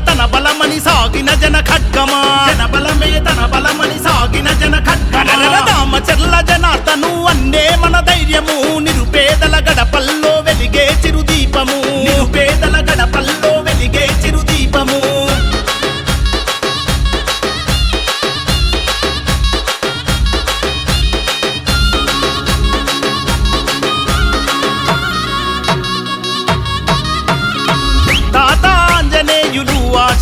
తన బలమని సాగిన జన ఖడ్గమా?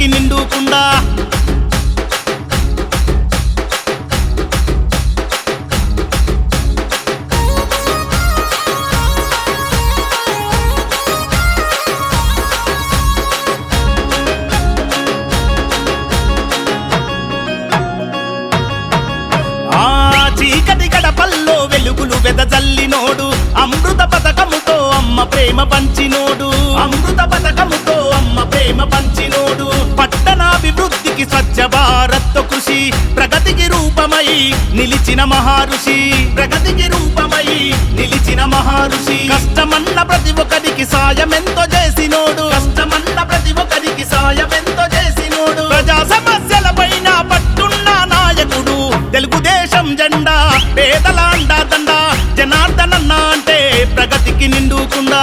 ప్రగతికి నిండుకుండా. ఆ గడపల్లో వెలుగులు వెదజల్లినోడు. అమృత పథకముతో అమ్మ ప్రేమ పంచినోడు. అమృత పథకముతో అమ్మ ప్రేమ పంచినోడు. పట్టణాభివృద్ధికి స్వచ్ఛ భారత్ కృషి ప్రగతికి రూపమై నిలిచిన మహారుషి. ప్రగతికి రూపమై నిలిచిన మహారుషి. కష్టమన్న ప్రతి ఒక్కరికి సాయం ఎంతో చేసినోడు. కష్టమన్న ప్రతి ఒక్కరికి సాయం ఎంతో చేసినోడు. ప్రజా సమస్యల పైన పట్టున్న నాయకుడు. తెలుగుదేశం జెండా పేదల అండా దండ జనార్దనన్న అంటే ప్రగతికి నిండుకుండా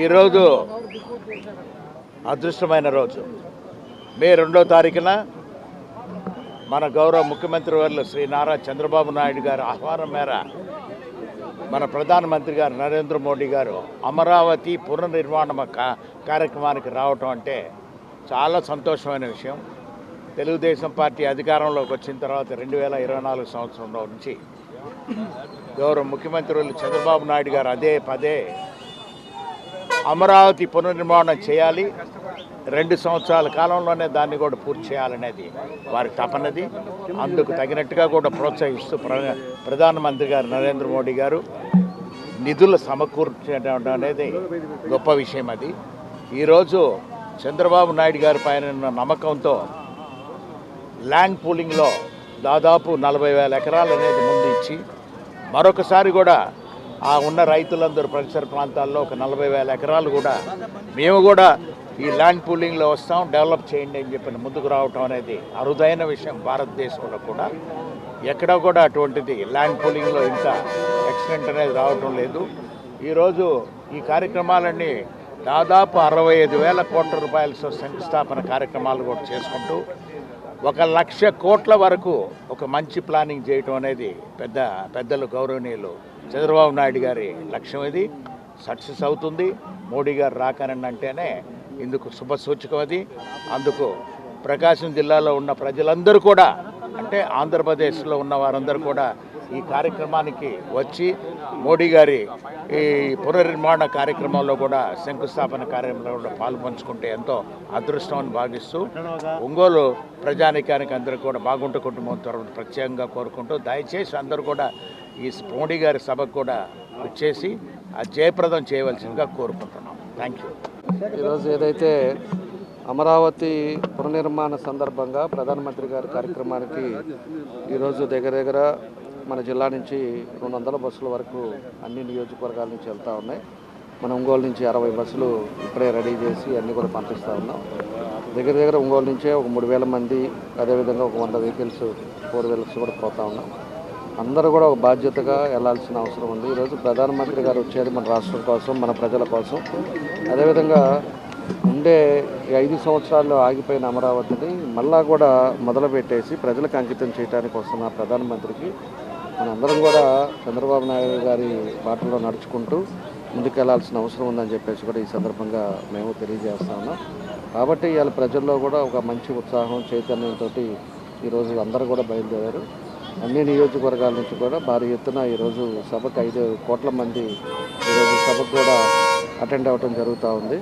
ఈరోజు అదృష్టమైన రోజు. మే రెండో తారీఖున మన గౌరవ ముఖ్యమంత్రి వర్లు శ్రీ నారా చంద్రబాబు నాయుడు గారి ఆహ్వానం మేర మన ప్రధానమంత్రి గారు నరేంద్ర మోడీ గారు అమరావతి పునర్నిర్మాణ కార్యక్రమానికి రావటం అంటే చాలా సంతోషమైన విషయం. తెలుగుదేశం పార్టీ అధికారంలోకి వచ్చిన తర్వాత రెండు వేల ఇరవై నాలుగు సంవత్సరంలో నుంచి గౌరవ ముఖ్యమంత్రి చంద్రబాబు నాయుడు గారు అదే పదే అమరావతి పునర్నిర్మాణం చేయాలి. రెండు సంవత్సరాల కాలంలోనే దాన్ని కూడా పూర్తి చేయాలనేది వారి తపనది. అందుకు తగినట్టుగా కూడా ప్రోత్సహిస్తూ ప్ర- ప్రధానమంత్రి గారు నరేంద్ర మోడీ గారు నిధులు సమకూర్చడం అనేది గొప్ప విషయం అది. ఈరోజు చంద్రబాబు నాయుడు గారి పైన ఉన్న నమ్మకంతో ల్యాండ్ పూలింగ్లో దాదాపు నలభై వేల ఎకరాలు అనేది ముందు ఇచ్చి మరొకసారి కూడా ఆ ఉన్న రైతులందరూ పరిసర ప్రాంతాల్లో ఒక నలభై వేల ఎకరాలు కూడా మేము కూడా ఈ ల్యాండ్ పూలింగ్లో వస్తాం డెవలప్ చేయండి అని చెప్పి ముందుకు రావటం అనేది అరుదైన విషయం భారతదేశంలో కూడా. ఎక్కడ కూడా అటువంటిది ల్యాండ్ పూలింగ్లో ఇంత ఎక్సిడెంట్ అనేది రావటం లేదు. ఈరోజు ఈ కార్యక్రమాలన్నీ దాదాపు అరవై ఐదు వేల కోట్ల రూపాయలతో శంకుస్థాపన కార్యక్రమాలు కూడా చేసుకుంటూ ఒక లక్ష కోట్ల వరకు ఒక మంచి ప్లానింగ్ చేయటం అనేది పెద్ద పెద్దలు గౌరవనీయులు చంద్రబాబు నాయుడు గారి లక్ష్యం ఇది. సక్సెస్ అవుతుంది. మోడీ గారు రాకనండి అంటేనే ఇందుకు శుభ సూచకం అది. అందుకు ప్రకాశం జిల్లాలో ఉన్న ప్రజలందరూ కూడా అంటే ఆంధ్రప్రదేశ్లో ఉన్న వారందరూ కూడా ఈ కార్యక్రమానికి వచ్చి మోడీ గారి ఈ పునర్నిర్మాణ కార్యక్రమంలో కూడా శంకుస్థాపన కార్యక్రమంలో కూడా పాల్పంచుకుంటే ఎంతో అదృష్టం అని భావిస్తూ ఒంగోలు ప్రజానికానికి అందరూ కూడా బాగుంట కుటుంబం తరఫున ప్రత్యేకంగా కోరుకుంటూ దయచేసి అందరూ కూడా ఈ మోడీ గారి సభకు కూడా వచ్చేసి ఆ జయప్రదం చేయవలసిందిగా కోరుకుంటున్నాం. థ్యాంక్ యూ ఈరోజు ఏదైతే అమరావతి పునర్నిర్మాణ సందర్భంగా ప్రధానమంత్రి గారి కార్యక్రమానికి ఈరోజు దగ్గర దగ్గర మన జిల్లా నుంచి రెండు వందల బస్సుల వరకు అన్ని నియోజకవర్గాల నుంచి వెళ్తూ ఉన్నాయి. మన ఒంగోలు నుంచి అరవై బస్సులు ఇప్పుడే రెడీ చేసి అన్నీ కూడా పంపిస్తూ ఉన్నాం. దగ్గర దగ్గర ఒంగోలు నుంచే ఒక మూడు వేల మంది అదేవిధంగా ఒక వంద వెహికల్స్ ఫోర్ వీలర్స్ కూడా పోతూ ఉన్నాం. అందరూ కూడా ఒక బాధ్యతగా వెళ్ళాల్సిన అవసరం ఉంది. ఈరోజు ప్రధానమంత్రి గారు వచ్చేది మన రాష్ట్రం కోసం మన ప్రజల కోసం. అదేవిధంగా ఉండే ఐదు సంవత్సరాల్లో ఆగిపోయిన అమరావతిని మళ్ళా కూడా మొదలుపెట్టేసి ప్రజలకు అంకితం చేయడానికి వస్తున్న ప్రధానమంత్రికి మనందరం కూడా చంద్రబాబు నాయుడు గారి బాటలో నడుచుకుంటూ ముందుకెళ్ళాల్సిన అవసరం ఉందని చెప్పేసి కూడా ఈ సందర్భంగా మేము తెలియజేస్తా ఉన్నాం. కాబట్టి ఇవాళ ప్రజల్లో కూడా ఒక మంచి ఉత్సాహం చైతన్యంతో ఈరోజు అందరూ కూడా బయలుదేరారు. అన్ని నియోజకవర్గాల నుంచి కూడా భారీ ఎత్తున ఈరోజు సభకు ఐదు కోట్ల మంది ఈరోజు సభకు కూడా అటెండ్ అవ్వటం జరుగుతూ ఉంది.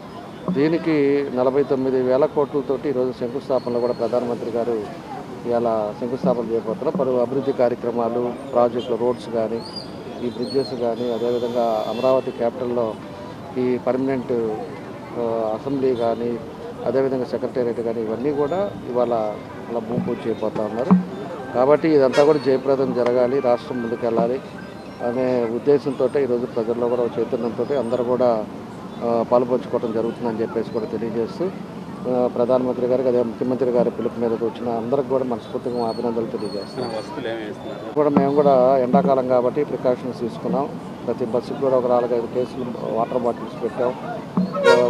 దీనికి నలభై తొమ్మిది వేల కోట్లతోటి ఈరోజు శంకుస్థాపనలో కూడా ప్రధానమంత్రి గారు ఇలా శంకుస్థాపన చేయబోతున్నాం పలు అభివృద్ధి కార్యక్రమాలు ప్రాజెక్టులు రోడ్స్ కానీ ఈ బ్రిడ్జెస్ కానీ అదేవిధంగా అమరావతి క్యాపిటల్లో ఈ పర్మనెంట్ అసెంబ్లీ కానీ అదేవిధంగా సెక్రటేరియట్ కానీ ఇవన్నీ కూడా ఇవాళ ఇలా భూమి పూజ చేయబోతా ఉన్నారు. కాబట్టి ఇదంతా కూడా జయప్రదం జరగాలి రాష్ట్రం ముందుకెళ్ళాలి అనే ఉద్దేశంతో ఈరోజు ప్రజల్లో కూడా చైతన్యంతో అందరూ కూడా ఆ, పాలుపంచుకోవడం జరుగుతుందని చెప్పేసి కూడా తెలియజేస్తూ ప్రధానమంత్రి గారికి అదే ముఖ్యమంత్రి గారి పిలుపు మీద వచ్చిన అందరికి కూడా మనస్ఫూర్తిగా అభినందనలు తెలియజేస్తున్నాం కూడా మేము కూడా ఎండాకాలం కాబట్టి ప్రికాషన్స్ తీసుకున్నాం. ప్రతి బస్సుకి కూడా ఒక నాలుగైదు కేసులు వాటర్ బాటిల్స్ పెట్టాం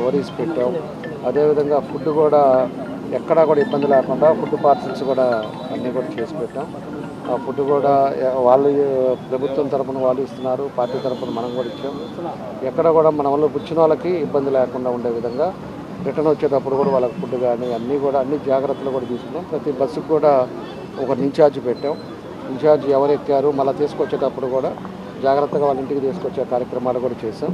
వరీస్ పెట్టాం. అదేవిధంగా ఫుడ్ కూడా ఎక్కడా కూడా ఇబ్బంది లేకుండా ఫుడ్ పార్సల్స్ కూడా అన్నీ కూడా చేసి పెట్టాం. ఆ ఫుడ్ కూడా వాళ్ళు ప్రభుత్వం తరపున వాళ్ళు ఇస్తున్నారు పార్టీ తరపున మనం కూడా ఇచ్చాం. ఎక్కడ కూడా మన వల్ల పుచ్చిన వాళ్ళకి ఇబ్బంది లేకుండా ఉండే విధంగా రిటర్న్ వచ్చేటప్పుడు కూడా వాళ్ళకి ఫుడ్ కానీ అన్నీ కూడా అన్ని జాగ్రత్తలు కూడా తీసుకున్నాం. ప్రతి బస్సుకు కూడా ఒక ఇన్ఛార్జ్ పెట్టాం. ఇన్ఛార్జ్ ఎవరు ఎక్కారు మళ్ళీ తీసుకొచ్చేటప్పుడు కూడా జాగ్రత్తగా వాళ్ళ ఇంటికి తీసుకొచ్చే కార్యక్రమాలు కూడా చేసాం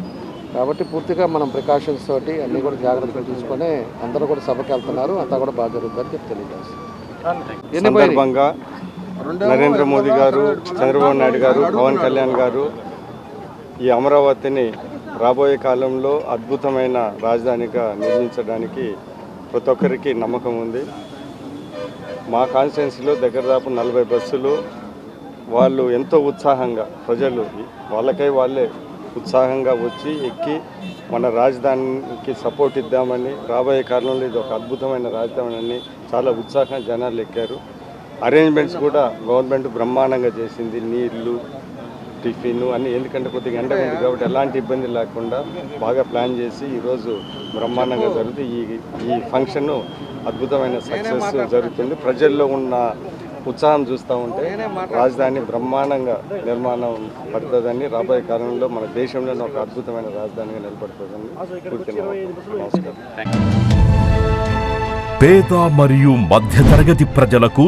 కాబట్టి పూర్తిగా మనం ప్రికాషన్స్ తోటి అన్నీ కూడా జాగ్రత్తలు తీసుకొని అందరూ కూడా సభకి వెళ్తున్నారు. అంతా కూడా బాగా జరుగుతుందని చెప్పి తెలియజేస్తాం. నరేంద్ర మోదీ గారు చంద్రబాబు నాయుడు గారు పవన్ కళ్యాణ్ గారు ఈ అమరావతిని రాబోయే కాలంలో అద్భుతమైన రాజధానిగా నిర్మించడానికి ప్రతి ఒక్కరికి నమ్మకం ఉంది. మా కాన్స్టిట్యున్సీలో దగ్గర దాపు నలభై బస్సులు. వాళ్ళు ఎంతో ఉత్సాహంగా ప్రజలు వాళ్ళకై వాళ్ళే ఉత్సాహంగా వచ్చి ఎక్కి మన రాజధానికి సపోర్ట్ ఇద్దామని రాబోయే కాలంలో ఇది ఒక అద్భుతమైన రాజధాని అని చాలా ఉత్సాహంగా జనాలు ఎక్కారు. అరేంజ్మెంట్స్ కూడా గవర్నమెంట్ బ్రహ్మాండంగా చేసింది. నీళ్ళు టిఫిన్ అన్ని ఎందుకంటే కొద్దిగా ఎండ ఉంది కాబట్టి ఎలాంటి ఇబ్బంది లేకుండా బాగా ప్లాన్ చేసి ఈరోజు బ్రహ్మాండంగా జరుగుతుంది ఈ ఈ ఫంక్షన్ అద్భుతమైన సక్సెస్ జరుగుతుంది. ప్రజల్లో ఉన్న ఉత్సాహం చూస్తూ ఉంటే రాజధాని బ్రహ్మాండంగా నిర్మాణం పడుతుందని రాబోయే కాలంలో మన దేశంలోనే ఒక అద్భుతమైన రాజధానిగా నిలబడుతుందని నమస్కారం. పేద మరియు మధ్యతరగతి ప్రజలకు